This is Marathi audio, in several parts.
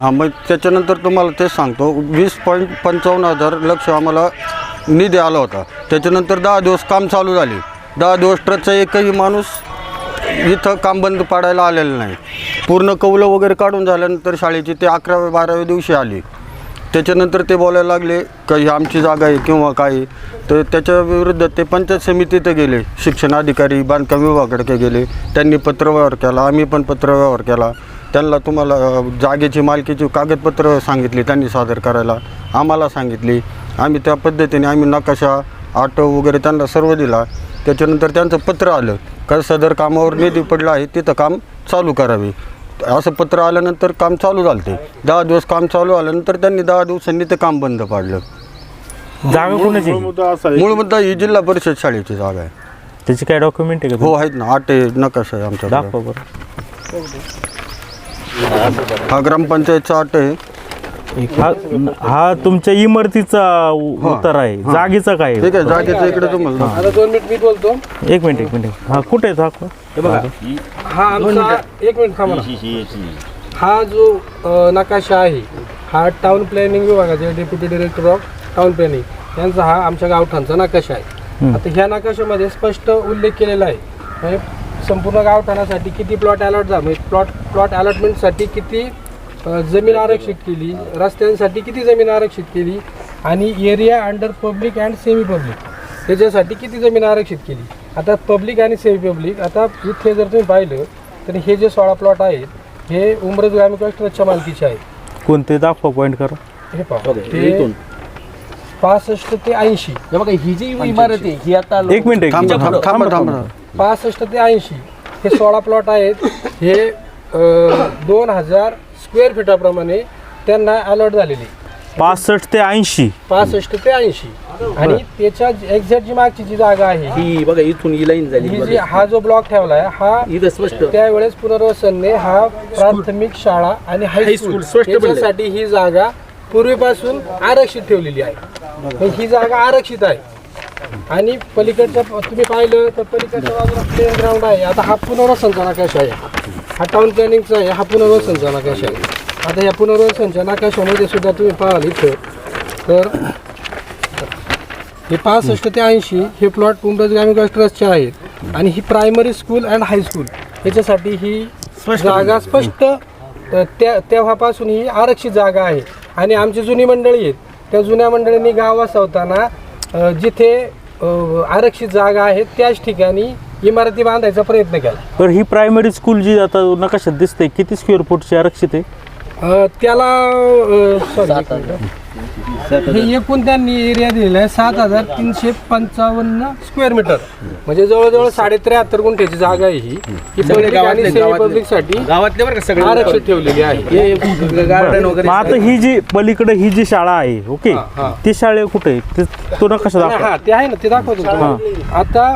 हां मग त्याच्यानंतर तुम्हाला ते सांगतो. वीस पॉईंट पंचावन्न हजार लक्ष आम्हाला निधी आला होता. त्याच्यानंतर दहा दिवस काम चालू झाले. दहा दिवस ट्रकचा एकही माणूस इथं काम बंद पाडायला आलेलं नाही. पूर्ण कौलं वगैरे काढून झाल्यानंतर शाळेची ते अकराव्या बाराव्या दिवशी आली. त्याच्यानंतर ते बोलायला लागले का ही आमची जागा आहे किंवा काय तर त्याच्या विरुद्ध ते पंचायत समितीत गेले. शिक्षण अधिकारी बांधकाम विभागाकडे गेले. त्यांनी पत्रव्यवहार केला. आम्ही पण पत्रव्यवहार केला. त्यांना तुम्हाला जागेची मालकीची कागदपत्र सांगितली त्यांनी सादर करायला. आम्हाला सांगितली. आम्ही त्या पद्धतीने आम्ही नकाशा ऑटो वगैरे त्यांना सर्व दिला. त्याच्यानंतर त्यांचं पत्र आलं. का सदर कामावर निधी पडला आहे तिथं काम चालू करावे. असं पत्र आल्यानंतर काम चालू झालं ते दहा दिवस काम चालू आल्यानंतर त्यांनी दहा दिवसांनी ते काम बंद पाडलं. जागा कोणाची? मूळ मुद्दा ही जिल्हा परिषद शाळेची जागा आहे. त्याची काय डॉक्युमेंट आहे का हो आहेत ना. आठ नकाशा आहे आमच्या दाखवा बरं. हा ग्रामपंचायतचा आठ आहे. हा हा तुमच्या इमारतीचा उ- उतार आहे. जागेचा काय आहे? ठीक आहे जागेचं इकडे तुम्हाला आता दोन मिनिट मी बोलतो. एक मिनिट एक मिनिट. हा कुठे आहे हे? बघा. हा आमचा एक मिनिट थांबा ना. हा जो अ, नकाशा आहे हा टाउन प्लॅनिंग विभागाचे deputy director of town planning यांचा हा आमच्या गावठाणचा नकाशा आहे. आता ह्या नकाशामध्ये स्पष्ट उल्लेख केलेला आहे. म्हणजे संपूर्ण गावठाणासाठी किती प्लॉट अलॉट झाला? प्लॉट प्लॉट अलॉटमेंटसाठी किती जमीन आरक्षित केली? रस्त्यांसाठी किती जमीन आरक्षित केली? आणि area under public and semi public त्याच्यासाठी किती जमीन आरक्षित केली? आता पब्लिक आणि सेमी पब्लिक आता इथे जर तुम्ही पाहिलं तर हे जे सोळा प्लॉट आहेत हे उमरज ग्रामीण ट्रस्टच्या मालकीचे आहेत. कोणते? दाखवा पॉईंट करा. हे पहा. हे पासष्ट ते ऐंशी. बघा ही जी इमारत आहे ही आता एक मिनिट पासष्ट ते ऐंशी. हे सोळा प्लॉट आहेत. हे दोन हजार स्क्वेअर फीटाप्रमाणे त्यांना अलॉट झालेली. पासष्ट ते ऐंशी. पासष्ट ते ऐंशी. आणि त्याच्या एक्झॅक्ट जी मागची जी जागा आहे ही बघा इथून ही लाईन झाली ही जी हा जो ब्लॉक ठेवलाय हा इथं स्पष्ट. त्यावेळेस पुनर्वसनने हा प्राथमिक शाळा आणि हायस्कूल हायस्कूल स्पष्ट बनलंय. याच्यासाठी ही जागा पूर्वीपासून आरक्षित ठेवलेली आहे. मग ही जागा आरक्षित आहे. आणि पलीकडच्या तुम्ही पाहिलं तर पलीकडच्या बाजूला प्लेन ग्राउंड आहे. आता हा पुनर्वसनचा नकाशा आहे. हा टाउन प्लॅनिंगचा आहे. हा पुनर्वसनचा नकाशा आहे. आता या पुनर्वसनच्या नकाशामध्ये सुद्धा तुम्ही पाहाल इथं तर हे पासष्ट ते ऐंशी हे प्लॉट उमरज ग्रामीण ट्रस्टचे आहेत. आणि ही primary school and high school याच्यासाठी ही जागा स्पष्ट. अ, त्या तेव्हापासून ही आरक्षित जागा आहे. आणि आमची जुनी मंडळी आहेत. त्या जुन्या मंडळींनी गाव वसवताना जिथे आरक्षित जागा आहे त्याच ठिकाणी इमारती बांधायचा प्रयत्न केला. तर ही प्रायमरी स्कूल जी आता नकाशात दिसते किती स्क्वेअर फूटची आरक्षित आहे? अ, त्याला सॉरी हे एकूण त्यांनी एरिया दिलेला आहे सात हजार तीनशे पंचावन्न स्क्वेअर मीटर म्हणजे जवळजवळ साडे त्र्याहत्तर गुंठ्याची जागा आहे ही. ही public आणि सेमी पब्लिकसाठी गावातले बरं का सगळे आरक्षित ठेवलेली आहे. हे गार्डन वगैरे मग आता ही जी पलीकडे ही जी शाळा आहे ओके? हा, हा. ती शाळे कुठे आहे? ते- तो नकाशा दाखवा? हा ते आहे ना ते दाखवतो तुम्हाला. आता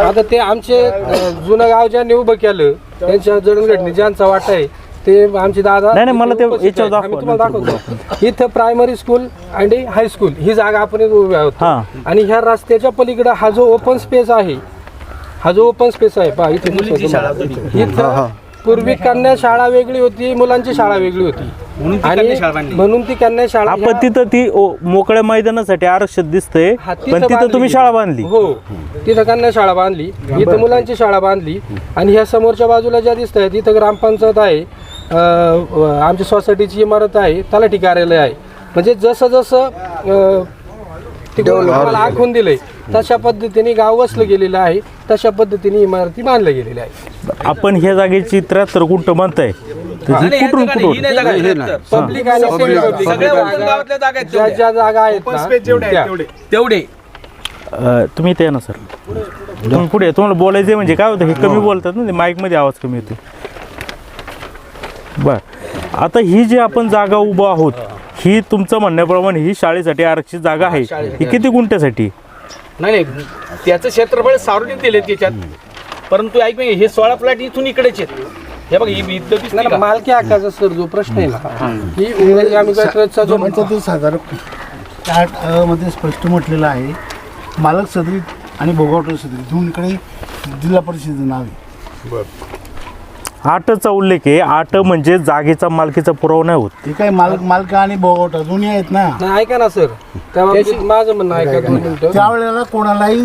आता ते आमचे अ, जुनं गाव ज्यांनी उभं केलं त्यांच्या जडणघडणी ज्यांचा वाटा आहे ते आमचे दादा नाही, नाही, मला ते इथे उपस्थित याच्यावर आहेत. आम्ही दाखवा, तुम्हाला दाखवतो इथं प्रायमरी स्कूल आणि हायस्कूल ही जागा आपण इथं उभे आहोत हा. आणि ह्या रस्त्याच्या पलीकडे हा जो ओपन स्पेस आहे हा जो ओपन स्पेस आहे पहा इथे तुम्हाला. इथं पूर्वी कन्या शाळा वेगळी होती मुलांची शाळा वेगळी होती म्हणून ती आणि कन्या शाळा बांधली. म्हणून ती कन्या शाळा आपण ह्या- तिथं ती ओ- मोकळ्या मैदानासाठी आरक्षित दिसतंय हा, पण तिथं तुम्ही. शाळा बांधली हो तिथं कन्या शाळा बांधली इथं मुलांची शाळा बांधली आणि ह्या समोरच्या बाजूला ज्या दिसत आहेत इथं ग्रामपंचायत आहे आमची सोसायटीची इमारत आहे तलाठी कार्यालय आहे. म्हणजे जसं जसं आखून दिलंय तशा पद्धतीने गाव वसलं गेलेलं आहे तशा पद्धतीने इमारती बांधल्या गेलेल्या आहेत. आपण ह्या जागेची त्र्याहत्तर ही ह्या कुठून जागा नाही, कुठून नाही जागा आहे. नाही. पब्लिक आणि सेमी पब्लिक सगळ्या ओपन गावातल्या जागा आहेत ज्या. ज्या जागा आहेत ना, त्या. तेवढे. अं, तुम्ही ते ना सर. तुम्ही पुढे. तुम्हाला बोलायचं म्हणजे काय होतं? हे कमी बोलतात ना माईकमध्ये आवाज कमी येतो बर. आता ही जी आपण जागा उभं आहोत ही तुमचं म्हणण्याप्रमाणे ही शाळेसाठी आरक्षित जागा आहे. ही किती गुंठ्यासाठी? नाही नाही. त्याचं क्षेत्रफळ सार्वजनिक दिले त्याच्यात. परंतु ऐक ना, हे सोळा प्लॉट इथून इकडेच आहेत. हे बघा ही नाही का? मालकी हक्काचा सर जो प्रश्न आहे ना ही. ट्रस्टचा जो हजार आठ अ मध्ये स्पष्ट म्हटलेलं आहे मालक सदरी आणि भोगावटर सदरी दोन्हीकडे जिल्हा परिषदेचं नाव आहे. आठचा उल्लेख आहे. आठ म्हणजे जागेचा मालकीचा पुरावा नाही होत. ते काय मालक मालक आणि बोगवटा दोन्ही आहेत ना? नाही ऐका ना सर. त्या बाबतीत माझं म्हणणं ऐका दोन मिनिटं. त्यावेळेला कोणालाही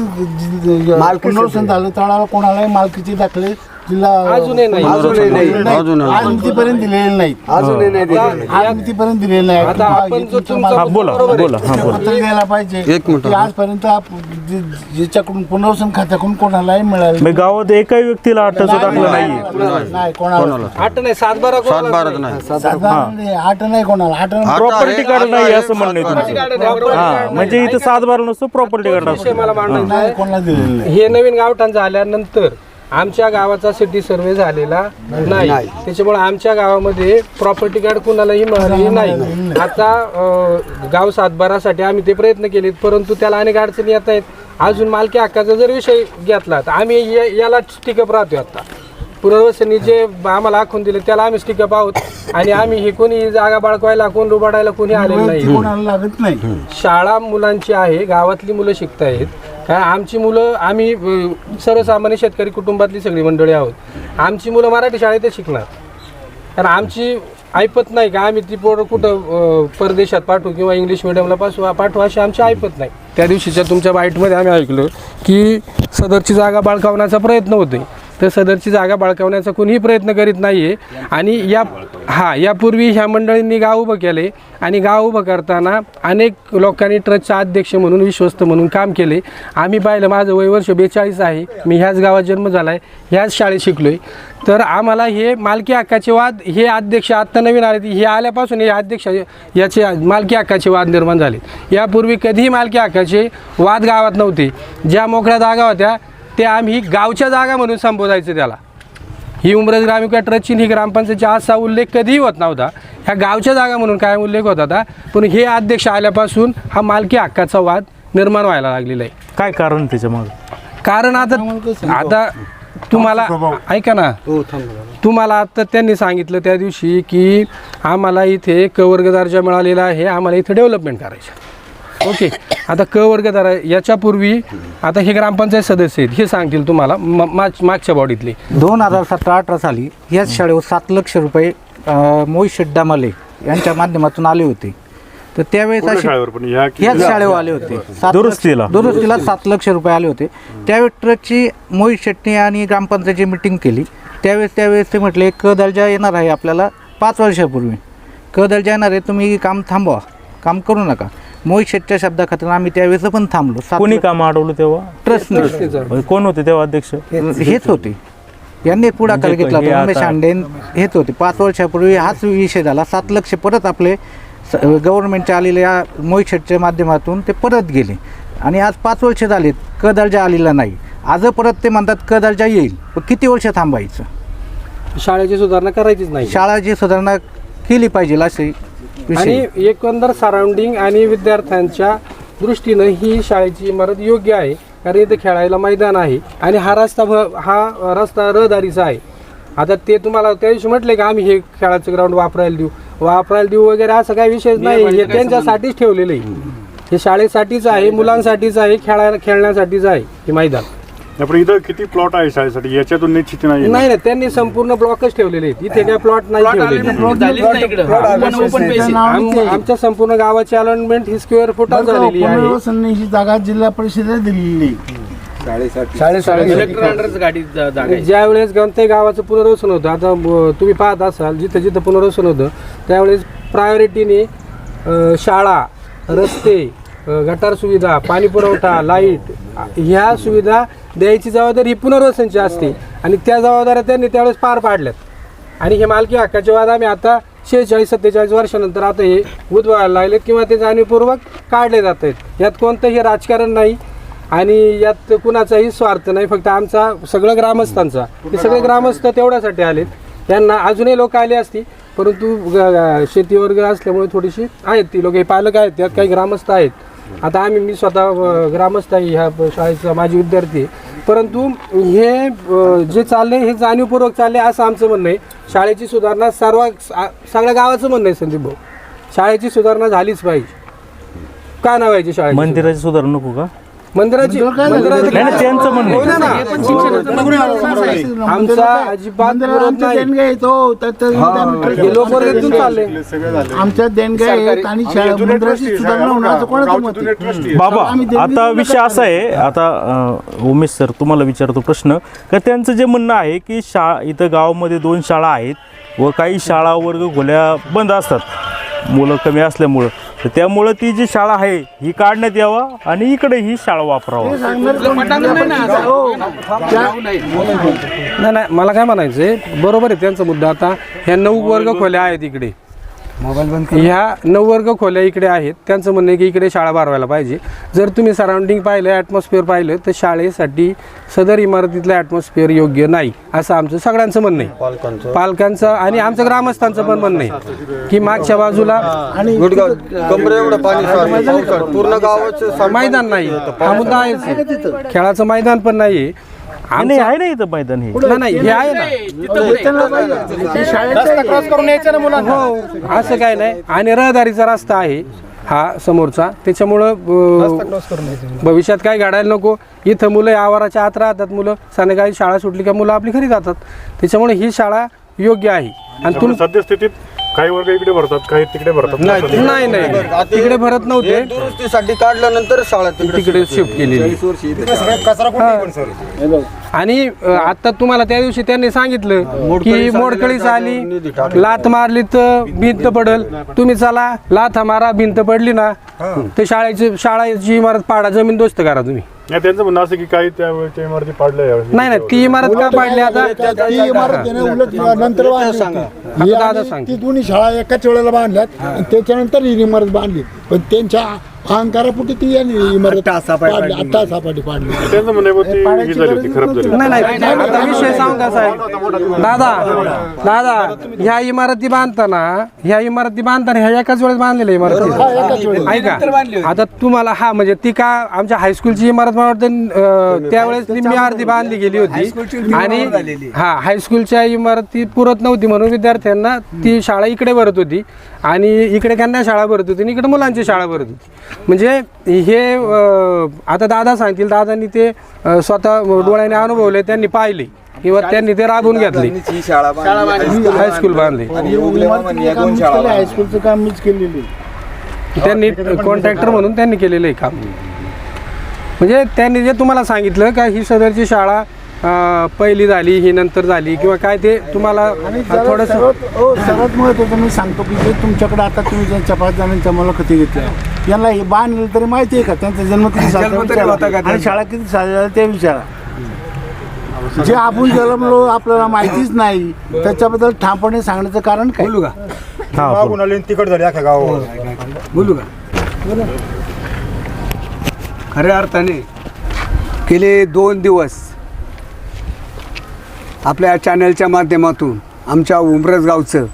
पुनर्वसन झालं त्यावेळेला कोणालाही मालकीचे दाखले अजूनही नाही. अजूनही नाही. नाही. दिलेले नाहीत अजूनही नाही आज मितीपर्यंत दिलेले नाही. आता आपण जो तुमचा हा बोला. बरोबर आहे. बोला. हा बोला. पत्र द्यायला पाहिजे. एक मिनिट. की आजपर्यंत आप- जे- ज्याच्याकडून पुनर्वसन खात्याकडून कोणालाही मिळालं मी गावात एकाही व्यक्तीला दाखला नाही नाही नाही, कोणाला. आठ नाही सात बारा सात बाराच नाही. साधारण नाही, आठ नाही कोणाला. आठ आहे, नाही आहे, असं म्हणणं आहे तुमचं हा म्हणजे इथं सात बारा नसतो प्रॉपर्टी कार्ड असतो मला मांडायचा नाही कोणाला दिलेलं नाही. हे नवीन गावठाण झाल्यानंतर आमच्या गावाचा सिटी सर्वे झालेला नाही. त्याच्यामुळे आमच्या गावामध्ये प्रॉपर्टी कार्ड कुणालाही मिळालेली नाही. आता अं, गाव सातबारासाठी आम्ही ते प्रयत्न केलेत परंतु त्याला अनेक अडचणी येत आहेत. अजून मालकी हक्काचा जर विषय घेतला तर आम्ही या- याला स्टिकअप राहतोय आता. पुनर्वसनी जे आम्हाला आखून दिले त्याला आम्ही स्टिकअप आहोत आणि आम्ही हे कोणी जागा बाळगवायला कोण रुबाडायला कोणी आलेलं ती नाही. कोणाला लागत नाही. शाळा मुलांची आहे गावातली मुलं शिकतायत. कारण आमची मुलं आम्ही अ, सर्वसामान्य शेतकरी कुटुंबातली सगळी मंडळी आहोत. आमची मुलं मराठी शाळेतच शिकणार. कारण आमची ऐपत नाही का? आम्ही ती पोरं कुठं अ, परदेशात पाठवू किंवा इंग्लिश मिडियमला पासू पाठवू अशी आमची ऐपत नाही. त्या दिवशीच्या तुमच्या बाईटमध्ये आम्ही ऐकलं की सदरची जागा बाळकावण्याचा प्रयत्न होतोय. तर सदरची जागा बाळकावण्याचा कोणीही प्रयत्न करीत नाही आहे आणि या हा यापूर्वी ह्या मंडळींनी गाव उभं केले आणि गाव उभं करताना अनेक लोकांनी ट्रस्टचा अध्यक्ष म्हणून विश्वस्त म्हणून काम केले. आम्ही पाहिलं माझं वय वर्ष बेचाळीस आहे. मी ह्याच गावात जन्म झाला आहे ह्याच शाळेत शिकलो आहे तर आम्हाला हे मालकी हक्काचे वाद हे अध्यक्ष आत्ता नवीन आले हे आल्यापासून हे अध्यक्ष याचे मालकी हक्काचे वाद निर्माण झाले. यापूर्वी कधीही मालकी हक्काचे वाद गावात नव्हते. ज्या मोकळ्या जागा होत्या त्या आम्ही गावच्या जागा म्हणून संबोधायचं त्याला. ही उमरज ग्रामीण ट्रस्टची ही ग्रामपंचायतची असा उल्लेख कधीही होत नव्हता. ह्या गावच्या जागा म्हणून काय उल्लेख होत होता पण हे अध्यक्ष आल्यापासून हा मालकी हक्काचा वाद निर्माण व्हायला लागलेला आहे. काय कारण त्याच्यामागे? कारण आता आता तुम्हाला ऐका ना. तुम्हाला आता त्यांनी सांगितलं त्या दिवशी की आम्हाला इथे क वर्ग दर्जा मिळालेला आहे आम्हाला इथे डेव्हलपमेंट करायचं ओके. आता क वर्ग दरा याच्यापूर्वी आता हे ग्रामपंचायत सदस्य आहेत हे सांगतील तुम्हाला म- माग- मागच्या बॉडीतले. दोन हजार सतरा अठरा साली याच शाळेवर सात लक्ष रुपये अ, मोहित शेड्डामाले यांच्या माध्यमातून आले होते. तर त्यावेळेस अशी ह्याच शाळेवर आले होते. सात दुरुस्तीला. लक्ष- दुरुस्तीला. सात लक्ष रुपये आले होते. त्यावेळेस ट्रकची मोहित शेट्टी आणि ग्रामपंचायतची मिटिंग केली. त्यावेळेस त्यावेळेस ते म्हटले क दर्जा येणार आहे आपल्याला पाच वर्षापूर्वी. क दर्जा येणार आहे तुम्ही काम थांबवा. काम करू नका. मोहित शेट्टीच्या शब्दाखातर आम्ही त्यावेळेस पण थांबलो. सात कोणी काम अडवलं तेव्हा? ट्रस्टने म्हणजे कोण होते तेव्हा अध्यक्ष? हेच होते. यांनी पुढाकार म्हणजे घेतला हे उमेश आता- आंडेन हेच होते. पाच वर्षापूर्वी हाच विषय झाला. सात लक्ष परत आपले गव्हर्नमेंटच्या आलेल्या मोहित शेटच्या माध्यमातून ते परत गेले. आणि आज पाच वर्ष झालेत. क दर्जा आलेला नाही. आज परत ते म्हणतात क दर्जा येईल. पण किती वर्ष थांबायचं? शाळेची सुधारणा करायचीच नाही. शाळाची सुधारणा केली पाहिजे असे विषय आणि एकंदर सराउंडिंग आणि विद्यार्थ्यांच्या दृष्टीनं ही शाळेची इमारत योग्य आहे. कारण इथे खेळायला मैदान आहे. आणि हा रस्ता भ- हा रस्ता रहदारीचा आहे. आता ते तुम्हाला त्या दिवशी म्हटले का आम्ही हे खेळाचं ग्राउंड वापरायला देऊ. वापरायला देऊ वगैरे असं काही विषयच नाही हे त्यांच्यासाठीच ठेवलेलं आहे. हे शाळेसाठीच आहे मुलांसाठीच आहे खेळायला खेळण्यासाठीच आहे हे मैदान. पण इथं किती प्लॉट आहे शाळेसाठी? याच्यातून निश्चित नाही नाही नाही त्यांनी संपूर्ण ब्लॉकच ठेवलेले आहेत. इथे काय प्लॉट नाही ठेवलेले. आम- आमच्या संपूर्ण गावाची अलॉटमेंट ही स्क्वेअर फुटात झालेली आहे. ही जागा जिल्हा परिषदेला दिलेली. कलेक्टर अंडरच गाडी जा- जागा आहे. ज्या वेळेस कोणत्याही गावाचं पुनर्वसन होतं आता ब- तुम्ही पाहत असाल जिथं जिथं पुनर्वसन होतं त्यावेळेस प्रायोरिटीने शाळा रस्ते गटार सुविधा पाणी पुरवठा लाइट ह्या सुविधा द्यायची जबाबदारी ही पुनर्वसनची असते. आणि त्या जबाबदाऱ्या त्यांनी त्यावेळेस पार पाडल्यात. आणि हे मालकी हक्काचे वाद आम्ही आता शेहेचाळीस सत्तेचाळीस वर्षानंतर आता हे उद्भवायला लागलेत किंवा ते जाणीवपूर्वक काढले जात आहेत. यात कोणतंही राजकारण नाही आणि यात कुणाचाही स्वार्थ नाही फक्त आमचा सगळं ग्रामस्थांचा. हे सगळे ग्रामस्थ तेवढ्यासाठी आलेत. त्यांना अजूनही लोक आले असती परंतु शेती वर्ग असल्यामुळे थोडीशी आहेत ती लोक. हे पालक आहेत त्यात काही ग्रामस्थ आहेत. आता आम्ही मी स्वतः ग्रामस्थ आहे ह्या शाळेचा माझी विद्यार्थी. परंतु हे जे चाललंय हे जाणीवपूर्वक चाललंय असं आमचं म्हणणं आहे. शाळेची सुधारणा सर्व सगळ्या गावाचं म्हणणं आहे संदीप भाऊ. शाळेची सुधारणा झालीच पाहिजे. का नाही व्हायची शाळेची मंदिराची सुधारणा नको का? मंदिराची मंदिराची नाही, नाही, त्यांचं म्हणणं आहे. ना. आमचा अजिबात विरोध आमच्या नाही. देणग्या आहेत हो. हे चालले. आमच्या देणग्या आहेत आणि शाळा मंदिराची सुधारणा होणार असं कोणाचं मत आहे? बाबा आम्ही देणगी आता विषय. असा आहे आता अं, उमेश सर तुम्हाला विचारतो प्रश्न. का त्यांचं जे म्हणणं आहे की शा इथं गावामध्ये दोन शाळा आहेत व काही शाळा वर्ग खोल्या बंद असतात. मुलं कमी असल्यामुळं. तर त्यामुळं ती जी शाळा आहे ही काढण्यात यावा आणि इकडे ही शाळा वापरावा. नाही नाही मला काय म्हणायचंय? बरोबर आहे त्यांचा मुद्दा आता. ह्या नऊ वर्ग खोल्या आहेत इकडे. मोबाईल बंद ह्या नऊ वर्ग खोल्या इकडे आहेत. त्यांचं म्हणणं आहे की इकडे शाळा भरवायला पाहिजे. जर तुम्ही सराउंडिंग पाहिलं ॲटमॉस्फिअर पाहिलं तर शाळेसाठी सदर इमारतीतलं ॲटमॉस्फिअर योग्य नाही असं आमचं सगळ्यांचं म्हणणं आहे. पालकांचं. पालकांचं आणि आमचं ग्रामस्थांचं पण म्हणणं आहे की मागच्या बाजूला गुडगाव कमरे एवढं पाणी. पूर्ण गावाचं मैदान नाही. हा मुद्दा खेळाचं मैदान पण नाही आणि आहे ना इथं मैदान हे. नाही नाही हे आहे. ना क्रॉस करून यायचं ना मुलांना. हो असं काय नाही. आणि रहदारीचा रस्ता आहे हा समोरचा. त्याच्यामुळं अं, भविष्यात काय घडायला नको. इथं मुलं आवाराच्या आत राहतात मुलं. संध्याकाळी शाळा सुटली का मुलं आपली घरी जातात. त्याच्यामुळे ही शाळा योग्य आहे. आणि तुम सद्यस्थितीत काही वर्ग इकडे भरतात काही तिकडे भरतात. नाही नाही तिकडे भरत हे नव्हते दुरुस्तीसाठी काढल्यानंतर शाळा तिकडे तिकडे शिफ्ट केलेली. हा. आणि आता तुम्हाला त्या दिवशी त्यांनी सांगितलं की मोडकळीस मोडकळीस आली. लात मारली तर भिंत पडल. तुम्ही चला लाथ मारा भिंत पडली ना. तर शाळेची शाळेची इमारत पाडा जमीन दोस्त करा तुम्ही. नाही त्यांचं म्हणणं असं की काही त्यावेळेच्या इमारती पाडल्या. नाही नाही ती इमारत का पाडली आता? ती इमारत उलट नंतर सांग. ती दोन्ही शाळा एकाच वेळेला बांधल्यात. त्याच्यानंतर ही इमारत बांधली. पण त्यांच्या अहंकारापोटी ती यांनी इमारत पाडली अट्टा सापाटी पाडली. त्यांचं म्हणणं आहे बुवा ती ही झाली होती खराब झाली. नाही नाही आता विषय सांग कसा आहे दादा दादा ह्या इमारती बांधताना ह्या इमारती बांधताना ह्या एकाच वेळेस बांधलेल्या इमारती. ऐका. आता तुम्हाला हा म्हणजे ती का आमच्या हायस्कूलची इमारत मला वाटतं अं, त्यावेळेस निम्मी अर्धी बांधली गेली होती. आणि हा हायस्कूलच्या इमारती पुरत नव्हती म्हणून विद्यार्थ्यांना ती शाळा इकडे भरत होती. आणि इकडे कन्या शाळा भरत होती आणि इकडे मुलांची शाळा भरत होती. म्हणजे हे अं, आता दादा सांगतील दादांनी ते अं, स्वतः डोळ्याने अनुभवले त्यांनी पाहिले. किंवा त्यांनी ते राबवून घेतले. हायस्कूल बांधले. हायस्कूलचं काम मीच केलेली त्यांनी कॉन्ट्रॅक्टर म्हणून त्यांनी केलेलं आहे काम. म्हणजे त्यांनी जे तुम्हाला सांगितलं का ही सदरची शाळा पहिली झाली ही नंतर झाली किंवा काय ते तुम्हाला थोडस सर्वात हो, सर्वात महत्वाचं मी सांगतो की जे तुमच्याकडे आता तुम्ही ज्यांच्या पाच जणांच्या मुलाखती घेतल्या यांना हे बांधलं तरी माहिती आहे का? त्यांचा जन्म किती साली विचारा. आणि शाळा किती झाली ते विचारा. जे आपण जन्मलो आपल्याला माहितीच नाही त्याच्याबद्दल ठामपणे सांगण्याचं कारण काय? हा बोल. तिकट झाली अख्या गावावर. बोलू का? खऱ्या अर्थाने गेले दोन दिवस आपल्या चॅनलच्या माध्यमातून आमच्या उमरस गावचं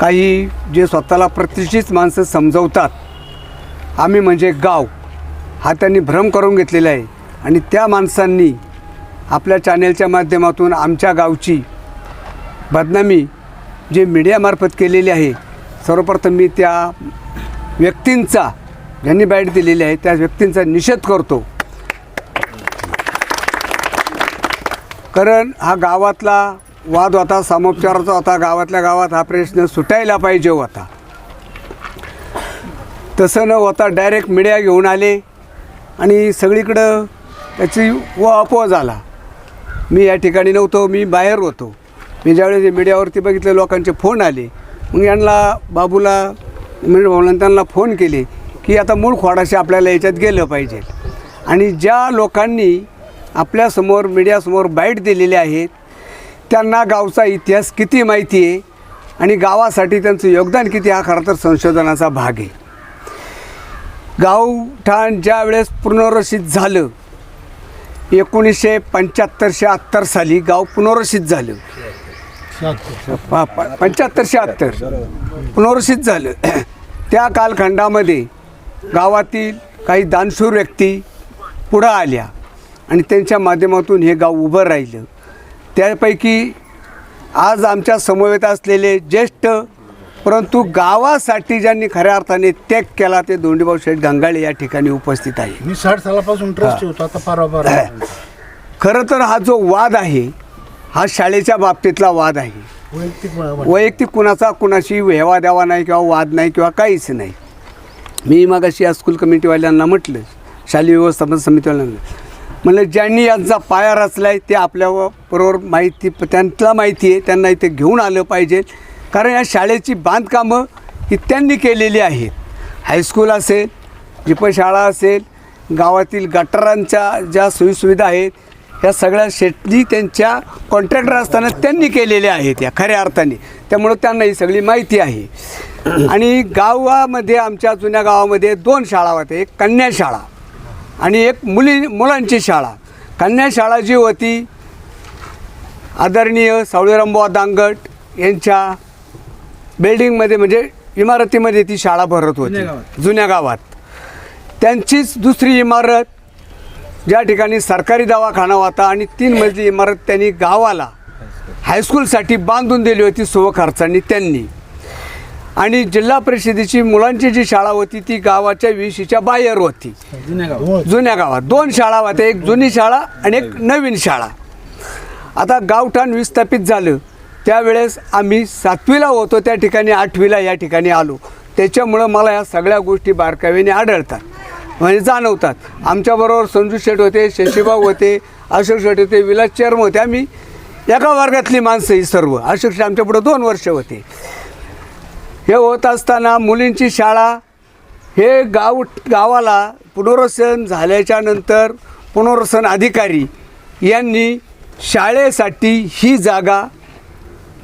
काही जे स्वतःला प्रतिष्ठित माणसं समजवतात आम्ही म्हणजे गाव हा त्यांनी भ्रम करून घेतलेला आहे. आणि त्या माणसांनी आपल्या चॅनलच्या माध्यमातून आमच्या गावची बदनामी जे मीडियामार्फत केलेली आहे सर्वप्रथम मी त्या व्यक्तींचा ज्यांनी बॅट दिलेली आहे त्या व्यक्तींचा निषेध करतो. कारण हा गावातला वाद होता सामोपचाराचा होता गावातल्या गावात हा प्रश्न सुटायला पाहिजे होता. तसं न होता डायरेक्ट मीडिया घेऊन आले आणि सगळीकडं त्याची व अपो झाला. मी या ठिकाणी नव्हतो मी बाहेर होतो. मी ज्यावेळेस मीडियावरती बघितले लोकांचे फोन आले. मग यांना बाबूला म्हणजे भाऊला त्यांना फोन केले की आता मूळ खोडाशी आपल्याला याच्यात गेलं पाहिजे. आणि ज्या लोकांनी आपल्यासमोर मीडियासमोर बाईट दिलेले आहेत त्यांना गावचा इतिहास किती माहिती आहे आणि गावासाठी त्यांचं योगदान किती हा खरं तर संशोधनाचा भाग आहे. गावठाण ज्या वेळेस पुनर्वसित झालं एकोणीसशे पंच्याहत्तर शहात्तर साली गाव पुनर्रसित झालं. पंच्याहत्तर शहात्तर. पुनर्वसित झालं. त्या कालखंडामध्ये गावातील काही दानशूर व्यक्ती पुढं आल्या. आणि त्यांच्या माध्यमातून हे गाव उभं राहिलं. त्यापैकी आज आमच्या समवेत असलेले ज्येष्ठ परंतु गावासाठी ज्यांनी खऱ्या अर्थाने त्याग केला ते दोंडीभाऊ शेठ गंगाळे या ठिकाणी उपस्थित आहे. मी साठ सालापासून ट्रस्टी होतो आता फार फार खरं तर हा जो वाद आहे हा शाळेच्या बाबतीतला वाद आहे. वैयक्तिक कुणाचा कुणाशी व्यवहार द्यावा नाही किंवा वाद नाही किंवा काहीच नाही. मी मग अशी या स्कूल कमिटीवाल्यांना म्हटलं शालेय व्यवस्थापन समितीवाल्यांना म्हणलं ज्यांनी यांचा पाया रचला आहे ते आपल्या बरोबर माहिती त्यांना माहिती आहे त्यांना इथे घेऊन आलं पाहिजे. कारण या शाळेची बांधकामं ही त्यांनी केलेली आहेत. हायस्कूल असेल जिपशाळा असेल गावातील गटारांच्या ज्या सोयीसुविधा आहेत ह्या सगळ्या शेटनी त्यांच्या कॉन्ट्रॅक्टर असताना त्यांनी केलेल्या आहेत या खऱ्या अर्थाने. त्यामुळं त्यांना ही सगळी माहिती आहे. आणि गावामध्ये आमच्या जुन्या गावामध्ये दोन शाळा होत्या. एक कन्या शाळा. आणि एक मुली मुलांची शाळा. कन्या शाळा जी होती आदरणीय सावळीरामबुवा दांगट यांच्या बिल्डिंगमध्ये म्हणजे इमारतीमध्ये ती शाळा भरत होती. जुन्या गावात. त्यांचीच दुसरी इमारत ज्या ठिकाणी सरकारी दवाखाना होता आणि तीन मजली इमारत त्यांनी गावाला हायस्कूलसाठी बांधून दिली होती स्वखर्चानी त्यांनी. आणि जिल्हा परिषदेची मुलांची जी शाळा होती ती गावाच्या विशीच्या बाहेर होती. जुन्या गावात. दोन. शाळा होत्या एक जुनी शाळा आणि एक नवीन. शाळा. आता गावठाण विस्थापित झालं. त्यावेळेस आम्ही सातवीला होतो त्या ठिकाणी आठवीला या ठिकाणी आलो. त्याच्यामुळं मला या सगळ्या गोष्टी बारकाव्याने आढळतात. म्हणजे जाणवतात. आमच्याबरोबर संजू शेठ होते शशीभाऊ होते अशोक शेठ होते विलास चर्म होते. आम्ही एका वर्गातली माणसं ही सर्व. अशोक शेठ आमच्यापुढं दोन वर्ष होते. हे होत असताना मुलींची शाळा हे गाव गावाला पुनर्वसन झाल्याच्यानंतर पुनर्वसन अधिकारी यांनी शाळेसाठी ही जागा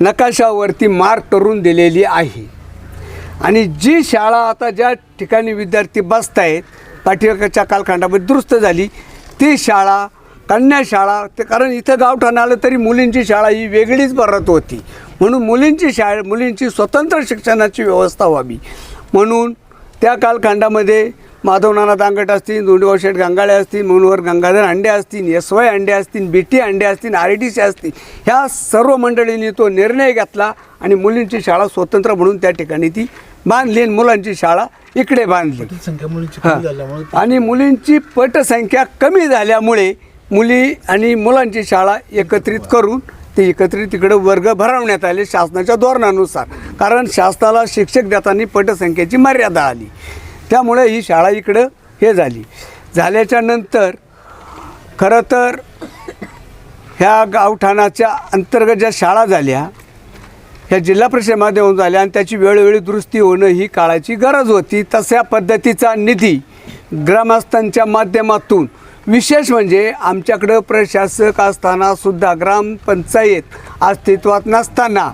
नकाशावरती मार्क करून दिलेली आहे. आणि जी शाळा आता ज्या ठिकाणी विद्यार्थी बसत आहेत पाठीमागच्या कालखंडामध्ये दुरुस्त झाली ती शाळा कन्या शाळा ते कारण इथं गावठाण आलं तरी मुलींची शाळा ही वेगळीच भरत होती. म्हणून मुलींची शाळे मुलींची स्वतंत्र शिक्षणाची व्यवस्था व्हावी. म्हणून त्या कालखंडामध्ये माधव नाना दांगट असतील दोंडीभाऊ शेठ गंगाळे असतील मनोहर गंगाधर अंडे असतील एस वाय अंडे असतील बीटी अंडे असतील आर डी सी असतील ह्या सर्व मंडळींनी तो निर्णय घेतला आणि मुलींची शाळा स्वतंत्र म्हणून त्या ठिकाणी ती बांधली आणि मुलांची शाळा इकडे बांधली. आणि मुलींची पटसंख्या कमी झाल्यामुळे मुली आणि मुलांची शाळा एकत्रित करून ते एकत्रित तिकडे वर्ग भरवण्यात आले शासनाच्या धोरणानुसार. कारण शासनाला शिक्षक देताना पटसंख्येची मर्यादा आली. त्यामुळे ही शाळा इकडं हे झाली. झाल्याच्यानंतर खरं तर ह्या गावठाणाच्या अंतर्गत ज्या शाळा झाल्या ह्या जिल्हा परिषद माध्यमातून झाल्या आणि त्याची वेळोवेळी दुरुस्ती होणं ही काळाची गरज होती. तशा पद्धतीचा निधी ग्रामस्थांच्या माध्यमातून विशेष म्हणजे आमच्याकडं प्रशासक असताना सुद्धा ग्रामपंचायत अस्तित्वात नसताना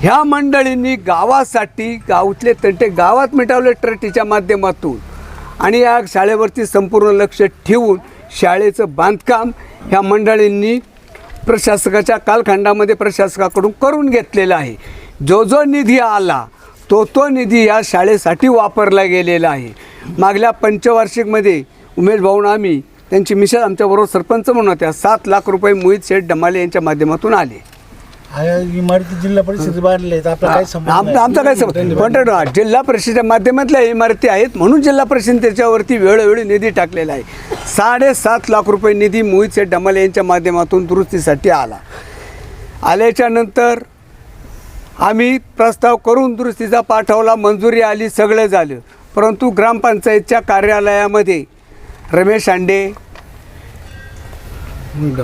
ह्या मंडळींनी गावासाठी गावातले तंटे गावात मिटवले ट्रस्टीच्या माध्यमातून. आणि या शाळेवरती संपूर्ण लक्ष ठेवून शाळेचं बांधकाम ह्या मंडळींनी प्रशासकाच्या कालखंडामध्ये प्रशासकाकडून करून घेतलेला आहे. जो जो निधी आला तो तो निधी या शाळेसाठी वापरला गेलेला आहे. मागल्या पंचवार्षिकमध्ये उमेश भाऊन आम्ही त्यांची मिसेस आमच्याबरोबर सरपंच म्हणून होत्या. सात लाख रुपये मोहित शेठ डमाले यांच्या माध्यमातून आले. इमारती जिल्हा परिषद बांधले आपला काय संबंध आम- नाही. आमचा काय संबंध कॉन्ट्रॅक्ट जिल्हा परिषदेच्या माध्यमातल्या इमारती आहेत म्हणून जिल्हा परिषद त्याच्यावरती वेळोवेळी निधी टाकलेला आहे. साडेसात लाख रुपये निधी मोहित शेठ डमाले यांच्या माध्यमातून दुरुस्तीसाठी आला. आल्याच्यानंतर आम्ही प्रस्ताव करून दुरुस्तीचा पाठवला. मंजुरी आली सगळं झालं. परंतु ग्रामपंचायतच्या कार्यालयामध्ये रमेश आंडे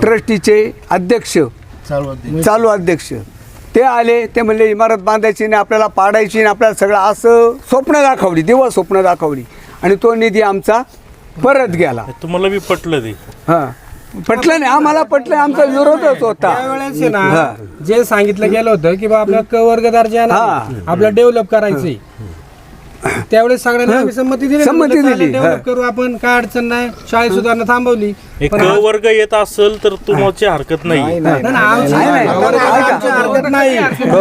ट्रस्टीचे अध्यक्ष चालू अध्यक्ष. ते आले ते म्हणले इमारत बांधायची नाही आपल्याला पाडायची नाही आपल्याला सगळं असं स्वप्न दाखवली दिवस स्वप्न दाखवली. आणि तो निधी आमचा परत गेला. तुम्हाला बी पटलं ते. हां. पटलं नाही आम्हाला पटलं आमचा विरोधच होता. त्यावेळेस आहे. ना जे सांगितलं गेलं होतं की बा आपल्या क वर्ग दर्जा हा. आपला डेव्हलप करायचंय. त्यावेळेस सगळ्यांना आम्ही संमती दिली. संमती म्हटलं, चालेल, दिली, डेव्हलप हा. करू आपण. काय अडचण नाही. शाळेत सुधारणा थांबवली. एक पण क वर्ग येत असेल तर तुमची हरकत नाही. नाही, नाही, आमची- नाही, नाही. आमची हरकत नाही.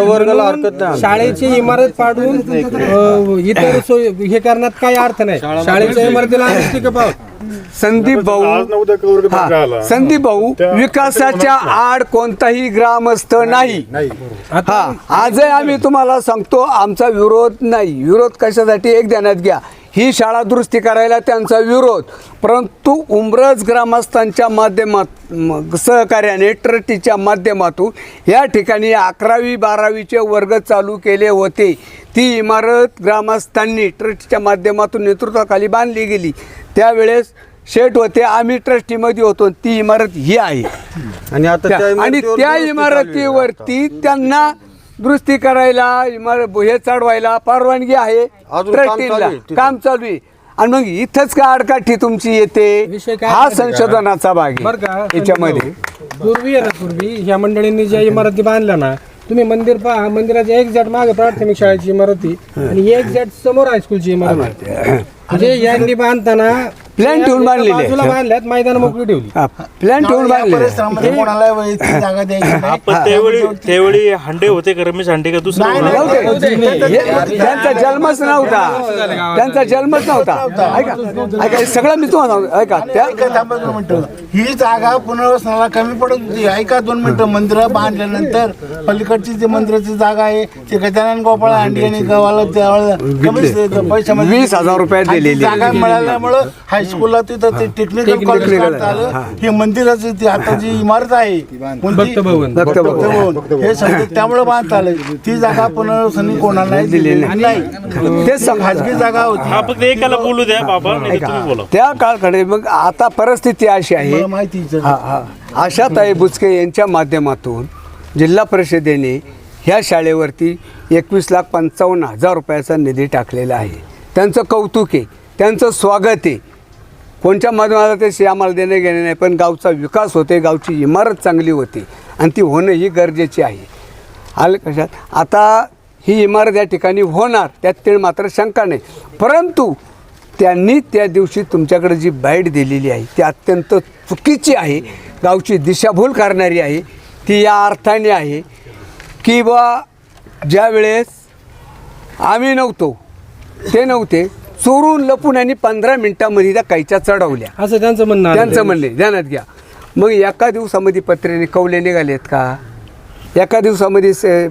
वर्गाला हरकत नाही. शाळेची इमारत पाडून अ, इतर सोय हे करण्यात काही अर्थ नाही. शाळेच्या इमारतीला आम्ही टिकप आहोत संदीप भाऊ आज ना उद्या वर्ग हा. झाला संदीप भाऊ विकासाच्या आड कोणताही ग्रामस्थ नाही हा. आजही आम्ही तुम्हाला सांगतो आमचा विरोध नाही. विरोध कशासाठी एक ध्यानात घ्या. ही शाळा दुरुस्ती करायला त्यांचा विरोध. परंतु उमरज ग्रामस्थांच्या माध्यमात सहकार्याने ट्रस्टीच्या माध्यमातून या ठिकाणी अकरावी बारावीचे वर्ग चालू केले होते. ती इमारत ग्रामस्थांनी ट्रस्टच्या माध्यमातून नेतृत्वाखाली बांधली गेली. त्यावेळेस शेठ होते आम्ही ट्रस्टीमध्ये होतो ती इमारत ही आहे. आणि आता त्या- इमारतीवरती त्यांना दुरुस्ती करायला इमारत हे चढवायला परवानगी आहे. अजून काम चालू आहे तिथे. काम चालू आहे. आणि मग इथंच का आडकाठी तुमची येते? विषय काय हा माहिती आहे? का? संशोधनाचा भाग बरं का आहे याच्यामध्ये पूर्वी आहे ना पूर्वी ह्या मंडळींनी ज्या इमारती बांधल्या ना तुम्ही मंदिर पहा मंदिराच्या एक जॅट मागे प्राथमिक शाळेची इमारत आणि एक जॅट समोर हायस्कूलची इमारत. आहे. म्हणजे यांनी बांधताना Plan ठेवून बांधलेली आहे. बाजूला बांधल्यात मैदान मोकळी ठेवली. प्लॅन ठेवून या बांधले परिसरामध्ये कोणाला वैयक्तिक जागा द्यायची नाही. आपण त्यावेळी त्यावेळी हांडे होते का रमेश हांडे का दुसरं नाही, नव्हते. हे- त्यांचा जन्मच नव्हता. त्यांचा जन्मच नव्हता. ऐका ऐका हे सगळं मी तुम्हाला सांगतो. ऐका त्या ऐका थांबा दोन मिनिटं. ही जागा पुनर्वसनाला कमी पडत होती. ऐका दोन मिनिटं. मंदिर बांधल्यानंतर पलीकडची जी मंदिराची जागा आहे ते गजानन गोपाळ अंडी आणि गावाला त्यावेळेला कमीच पैशामध्ये वीस हजार रुपयात आणि ती दिलेली. जागा मिळाल्यामुळं हायस्कूलला तिथं ते टेक्निकल कॉलेज आलं. हे. मंदिराची ती आता जी इमारत आहे कोणती? भक्त भवन. भक्त भवन. भवन. हे सगळं त्यामुळे बांधता आलं. ती जागा पुनर्वसनी कोणाला नाही दिलेली नाही. तेच सांग खाजगी जागा होती. फक्त एकाला बोलू द्या बाबा नाही तर तुम्ही बोला. त्या काळकडे मग आता परिस्थिती अशी आहे. मला माहिती आहे. हा हा. आशाताई बुचके यांच्या माध्यमातून जिल्हा परिषदेने ह्या शाळेवरती एकवीस लाख पंचावन्न हजार रुपयाचा निधी टाकलेला आहे. त्यांचं कौतुक आहे. त्यांचं स्वागत आहे. कोणच्या माध्यमाला ते आम्हाला देणे घेणे नाही पण गावचा विकास होते गावची इमारत चांगली होती आणि ती होणं ही गरजेची आहे. आलं कशात आता ही इमारत या ठिकाणी होणार त्यात ते मात्र शंका नाही. परंतु त्यांनी त्या दिवशी तुमच्याकडे जी बाईट दिलेली आहे ती अत्यंत चुकीची आहे गावची दिशाभूल करणारी आहे ती या अर्थाने आहे की बा ज्या वेळेस आम्ही नव्हतो ते नव्हते चोरून लपून आणि पंधरा मिनिटामध्ये त्या कैच्या चढवल्या. असं त्यांचं म्हणणं आलं. त्यांचं म्हणणे ध्यानात घ्या. मग एका दिवसामध्ये पत्रे कवले निघालेत का? एका दिवसामध्ये से-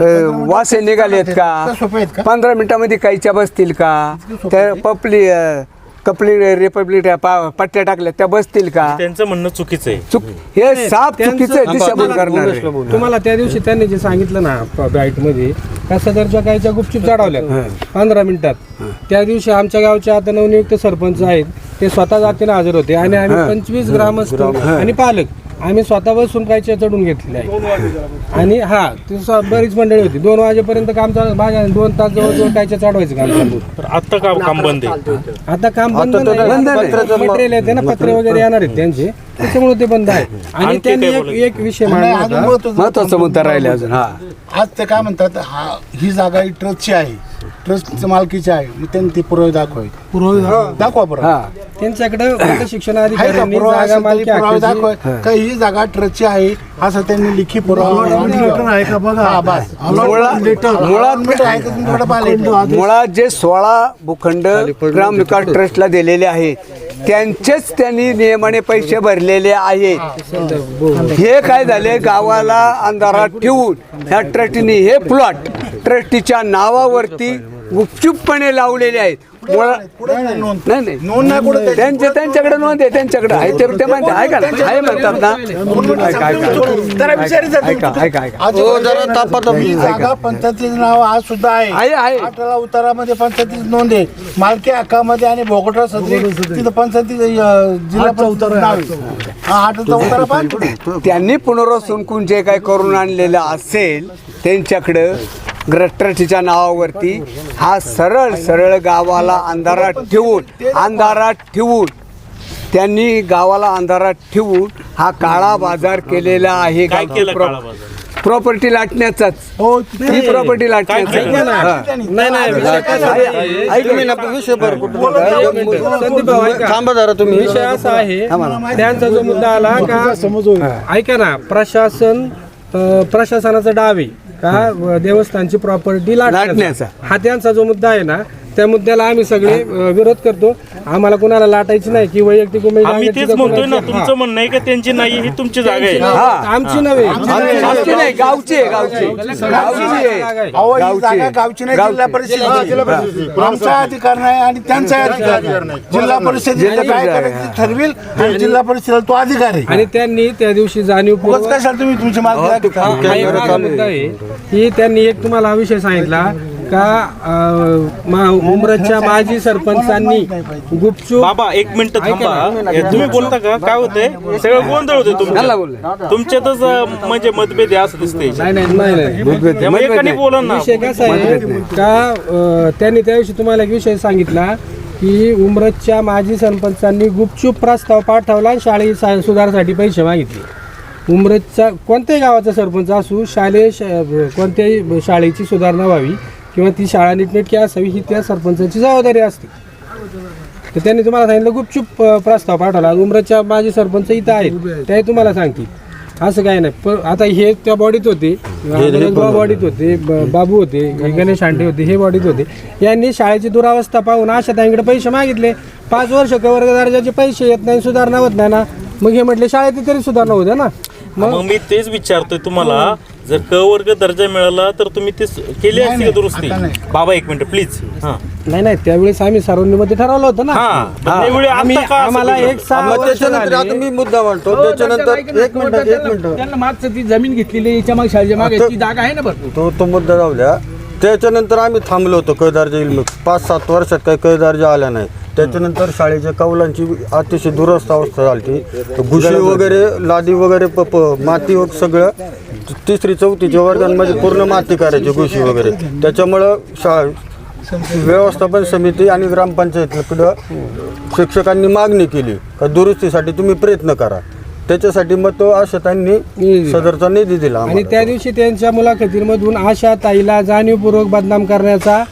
अ, वासे निघालेत का? सोपे आहेत का? पंधरा मिनिटामध्ये काहीच्या बसतील का? त्या पपली अ, कपली रिपब्लिक पा- पट्ट्या टाकल्या त्या बसतील का? त्यांचं म्हणणं चुकीचं आहे. चुक हे साफ चुकीचं दिशाभूल करणार आहे. तुम्हाला त्या दिवशी त्यांनी जे सांगितलं ना बाईटमध्ये त्या सदरच्या गायच्या गुपचूप चढवल्या पंधरा मिनिटात. त्या दिवशी आमच्या गावचे आता नवनियुक्त सरपंच आहेत ते स्वतः जातीने हजर होते. आणि आम्ही पंचवीस ग्रामस्थ आणि पालक. आम्ही स्वतः बसून कायच्या चढून घेतलेले आहे. आणि हा ती बरीच मंडळी होती. दोन वाजेपर्यंत काम चालू माझ्या दोन तास जवळजवळ कायच्या चढवायचं काम चालू. तर आता का काम बंद आहे? आता काम बंद. मटेरियल येते ना पत्रे वगैरे येणार आहेत त्यांचे. त्याच्यामुळे ते बंद आहे. आणि त्यांनी एक? एक विषय महत्त्वाचा मुद्दा राहिला अजून हा. आज ते काय म्हणतात हा ही जागा ही ट्रस्टची आहे. ट्रस्ट मालकीची आहे. मग त्यांनी ती पुरावे दाखवाय पुरावे दाखवा बरं. हा. त्यांच्याकडे शिक्षण आहे का? अधिकाऱ्यांनी पुरावा जागा असेल तरी मालकी पुरावे हक्काची- दाखवा. का ही जागा ट्रस्टची आहे? असं त्यांनी लिखी पुरावा आहे का? बघा. बस. मुळात- मुळात- आहे का तुमच्याकडे पाहिले मुळात जे सोळा भूखंड ग्राम विकास ट्रस्टला दिलेले आहेत त्यांचेच त्यांनी नियमाने पैसे भरलेले आहेत हे काय झाले? गावाला अंधारात ठेवून ह्या ट्रस्टीने हे प्लॉट ट्रस्टीच्या नावावरती गुपचूपपणे लावलेले आहेत. नाही नोंद. नाही नाही. नोंद नाही कुठे त्याची. त्यांचे. त्यांच्याकडे नोंद आहे त्यांच्याकडे आहे. ते ते म्हणतात ऐका ना आहे म्हणतात ना. ऐका ऐका ऐका. ऐका ऐका आज हो, जरा तापा ही जागा पंचायतीचं नाव आज सुद्धा आहे. आहे आहे. अठरा उतारामध्ये पंचायतीची नोंद आहे. मालकी हक्कामध्ये आणि भोगटा सदरी. तिथं जिल्हा पंचायत नाव आहे. हा आठचा उतारा पाहा त्यांनी पुनर्वसून जे काय करून आणलेलं असेल त्यांच्याकडं ग्रस्ट्रटीच्या नावावरती हा सरळ सरळ गावाला अंधारात ठेवून अंधारात ठेवून त्यांनी गावाला अंधारात ठेवून हा काळा बाजार केलेला आहे. काय गावठी केलं प्र- काळा बाजार? प्रॉपर्टी लाटण्याचाच. हो ही प्रॉपर्टी लाटण्याचा नाही नाही विषय कसा आहे? तुम्ही ना विषय बरं कुठं संदीप भाऊ, ऐका. थांबा जरा तुम्ही. विषय असा आहे त्यांचा जो मुद्दा आला का? ऐका ना प्रशासन अं, प्रशासनाचा डाव आहे. का? देवस्थानची प्रॉपर्टी लाटण्याचा. हा त्यांचा जो मुद्दा आहे ना त्या मुद्द्याला आम्ही सगळे अं, विरोध करतो आम्हाला कुणाला लाटायची नाही की वैयक्तिक उमेद आम्ही आहे, तेच म्हणतोय ना तुमचं म्हणणं आहे का त्यांची नाही ही तुमची जागा आहे हा. आमची नव्हे नाही गावची आहे गावची गावची आहे अहो ही गावची जागा आहे. गावची नाही गावची. जिल्हा परिषद आमचा अधिकार नाही आणि त्यांचा अधिकार नाही जिल्हा परिषदेचं काय करायचं ते ठरवेल आणि जिल्हा परिषदेला तो अधिकार आहे आणि त्यांनी त्या दिवशी जाणीवपूर्वक उगाच कशाला तुम्ही तुमची मागणी दाखवता? हा एक माझा मुद्दा आहे की त्यांनी एक तुम्हाला विषय सांगितला का उमरच्या माजी सरपंचांनी गुपचूप बाबा एक मिनिट थांबा तुम्ही बोलता का? काय होतंय? सगळं गोंधळ होते तुमच्या तुमच्यातच म्हणजे मतभेद असं दिसतंय. नाही नाही बोला ना. विषय कसा आहे का त्यांनी त्या दिवशी तुम्हाला एक विषय सांगितला की उमरतच्या माजी सरपंचांनी गुपचूप प्रस्ताव पाठवला आणि शाळेत सा- सुधारासाठी पैसे मागितले. उमरतचा कोणत्याही गावाचा सरपंच असू शालेय कोणत्याही शाळेची सुधारणा व्हावी किंवा ती शाळा नीटनेटकी असावी ही त्या सरपंचाची जबाबदारी असते. तर त्यांनी तुम्हाला सांगितलं गुपचूप प्रस्ताव पाठवला. उमरच्या माजी सरपंच इथं आहेत. ते तुम्हाला सांगतील. असं काय नाही. पण आता हे त्या बॉडीत होते. बॉडीत होते. बाबू होते हे गणेश हांडे होते हे बॉडीत होते. यांनी शाळेची दुरावस्था पाहून अशा त्यांकडे पैसे मागितले. पाच वर्ष वर्ग दर्जाचे पैसे येत नाही सुधारणा होत नाही ना. मग हे म्हटले शाळेत तरी सुधारणा होते ना. मग मी तेच विचारतोय तुम्हाला जर क वर्ग दर्जा मिळाला तर तुम्ही ते केली असती का दुरुस्ती? बाबा एक मिनिट प्लीज हा. नाही नाही त्यावेळेस आम्ही सर्वांमध्ये ठरवलं होतं ना. हा त्यावेळी आम्ही आता आम्हाला? एक सहा मग वर्ष त्याच्यानंतर आता झाले. मी मुद्दा मांडतो. त्याच्यानंतर एक मिनिट एक मिनिट. त्यांना मागचं ती जमीन घेतलेली याच्या मागे शाळेच्या मागे ती जागा आहे ना भरपूर. तो तो मुद्दा जाऊ द्या. त्याच्यानंतर आम्ही थांबलो होतो कैदार येईल मग पाच सात वर्षात काही कैदार आला नाही. त्याच्यानंतर शाळेच्या कौलांची अतिशय दुरस्त अवस्था झाली होती. घुशी वगैरे लादी वगैरे प प- माती वगैरे सगळं तिसरी चौथीच्या वर्गांमध्ये पूर्ण माती करायची घुशी वगैरे. त्याच्यामुळं शा व्यवस्थापन समिती आणि ग्रामपंचायतीकडं शिक्षकांनी मागणी केली का दुरुस्तीसाठी तुम्ही प्रयत्न करा. त्याच्यासाठी मग तो अशा त्यांनी सदरचा निधी दिला आणि. त्या दिवशी त्यांच्या मुलाखतीमधून आशा ताईला जाणीवपूर्वक बदनाम करण्याचा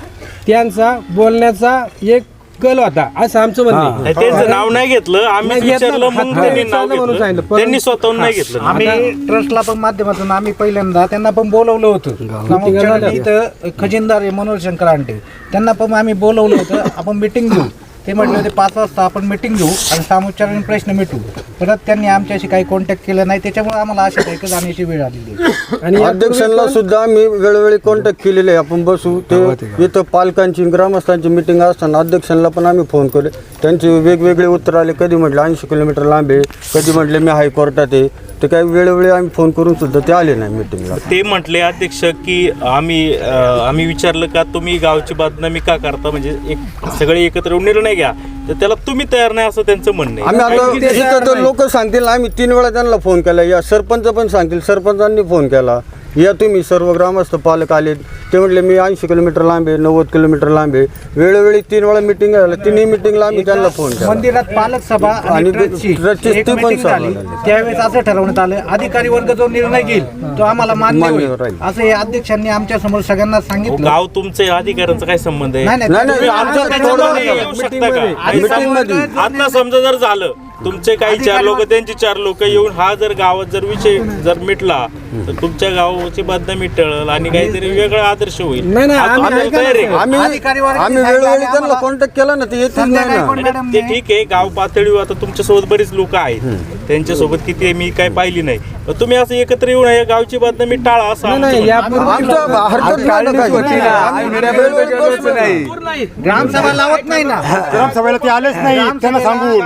त्यांचा बोलण्याचा एक कल होता. असं आमचं म्हणणं आहे. नाही, त्यांचं नाव नाही घेतलं. आम्ही नाही घेतलं विचारलं ना. मग हा, त्यांनी नाव विचारलं म्हणून सांगितलं. घेतलं त्यांनी स्वतःहून नाही घेतलं आम्ही ट्रस्टला पण माध्यमातून आम्ही पहिल्यांदा त्यांना पण बोलवलं होतं. इथं खजिनदार आहे मनोज शंकर आंटे त्यांना पण आम्ही बोलवलं होतं. आपण मिटिंग घेऊ. ते म्हटले होते पाच वाजता आपण मिटिंग घेऊ आणि सामुच्चारण प्रश्न मिटू. परत त्यांनी आमच्याशी काही कॉन्टॅक्ट केलं नाही. त्याच्यामुळे आम्हाला अशा काही जाण्याची वेळ आलेली आहे. आणि अध्यक्षांना सुद्धा आम्ही वेळोवेळी कॉन्टॅक्ट केलेले आहे. आपण बसू ते इथं पालकांची ग्रामस्थांची मिटिंग असताना अध्यक्षांना पण आम्ही फोन केले. त्यांचे वेगवेगळे उत्तर आले. कधी म्हटलं ऐंशी किलोमीटर लांब आहे कधी म्हटले मी हायकोर्टात आहे. ते काही वेळोवेळी आम्ही फोन करून सुद्धा ते आले नाही मिटिंगला ते म्हटले अध्यक्ष की आम्ही अं, आम्ही विचारलं का तुम्ही गावची बदनामी का करता? म्हणजे एक सगळे एकत्र येऊन निर्णय घ्या. तर त्याला तुम्ही तयार नाही असं त्यांचं म्हणणं आम्ही आहे आता इथं तर लोक सांगतील आम्ही तीन वेळा त्यांना फोन केला. या सरपंच पण सांगतील सरपंचांनी फोन केला. या तुम्ही सर्व ग्रामस्थ पालक आले ते म्हटले मी ऐंशी किलोमीटर लांब आहे नव्वद किलोमीटर लांब आहे. वेळोवेळी तीन वेळा मिटिंग झालं. तिन्ही मिटिंगला आम्ही त्यांना फोन केला. मंदिरात पालक सभा आणि आणि ट्रस्टची ट्रस्टची एक ती पण meeting सभा झाली. झाली. त्यावेळेस असं ठरवण्यात आलं अधिकारी वर्ग जो निर्णय घेईल तो आम्हाला मान्य मान्य होईल. राहील. असं हे अध्यक्षांनी आमच्यासमोर सगळ्यांना सांगितलं. गाव तुमचे अधिकाऱ्यांचा काय संबंध आहे? नाही नाही तुम्ही आमचा आमच्या थोडं त्याच्यामध्ये येऊ शकता का? Meeting मध्ये. आता समजा जर झालं तुमचे काही चार लोक त्यांची चार लोक येऊन हा जर गावात जर विषय जर मिटला तर तुमच्या गावाची बदनामी टळल आणि काहीतरी वेगळा आदर्श होईल नाही, नाही, आता आम्ही तुम्ही ऐका तयार आहे का? आम्ही अधिकारी वर्गाने आम्ही सांगितलं वेळोवेळी त्यांना आम्हाला- कॉन्टॅक्ट केला ना ते येतील नाही संध्याकाळी ना कोण मॅडम ते ठीक आहे गाव पातळीवर आता तुमच्यासोबत बरीच लोक आहेत त्यांच्यासोबत किती आहे मी काय पाहिली नाही पण तुम्ही असं एकत्र येऊन या गावची बदनामी टाळा असं आमचं म्हणणं. आमचं हरकत नाही ना काही. आम्ही वेळोवेळी ग्रामसभा लावत नाही ना ग्रामसभेला ते आलेच नाही त्यांना सांगून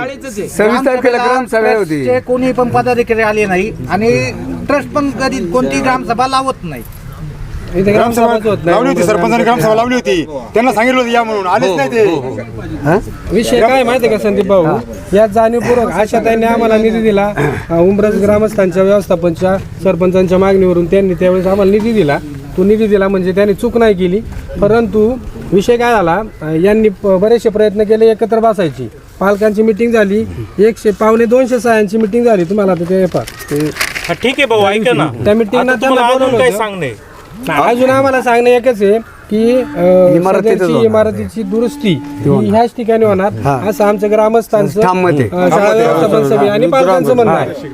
तारखेला ग्रामसभा होती. कोणी पण पदाधिकारी आले नाही आणि ट्रस्ट पण कधी कोणती ग्रामसभा लावत नाही. इथे ग्रामसभा ग्रामसभाच होत लावली होती नाही सरपंचाने ग्रामसभा लावली होती. त्यांना सांगितलं होतं या म्हणून. आलेच नाही ते. विषय काय माहिती का संदीप भाऊ? या जाणीवपूर्वक आशा त्यांनी आम्हाला निधी दिला. अं, उमरज ग्रामस्थांच्या व्यवस्थापनच्या सरपंचांच्या मागणीवरून त्यांनी त्यावेळेस आम्हाला निधी दिला. तो निधी दिला म्हणजे त्यांनी चूक नाही केली. परंतु विषय काय झाला? अं, यांनी प- बरेचसे प्रयत्न केले एकत्र बसायची. पालकांची मिटिंग झाली. एकशे पावणे दोनशे सहायांची मिटिंग झाली तुम्हाला आता ते पहा, ते हा, ठीक आहे भाऊ ऐका ना. त्या meeting ला आता तुम्हाला त्यांना अजून बोलवलं काय होतं. सांगणे. अजून आम्हाला सांगणं एकच आहे की अं, इमारत तिथंच सदरची होणार. इमारतीची दुरुस्ती ही ह्याच ठिकाणी होणार. असं आमचं ग्रामस्थांचं ठाम मत आहे. अं, शाळा व्यवस्थापन समिती आणि पालकांचं म्हणणं आहे.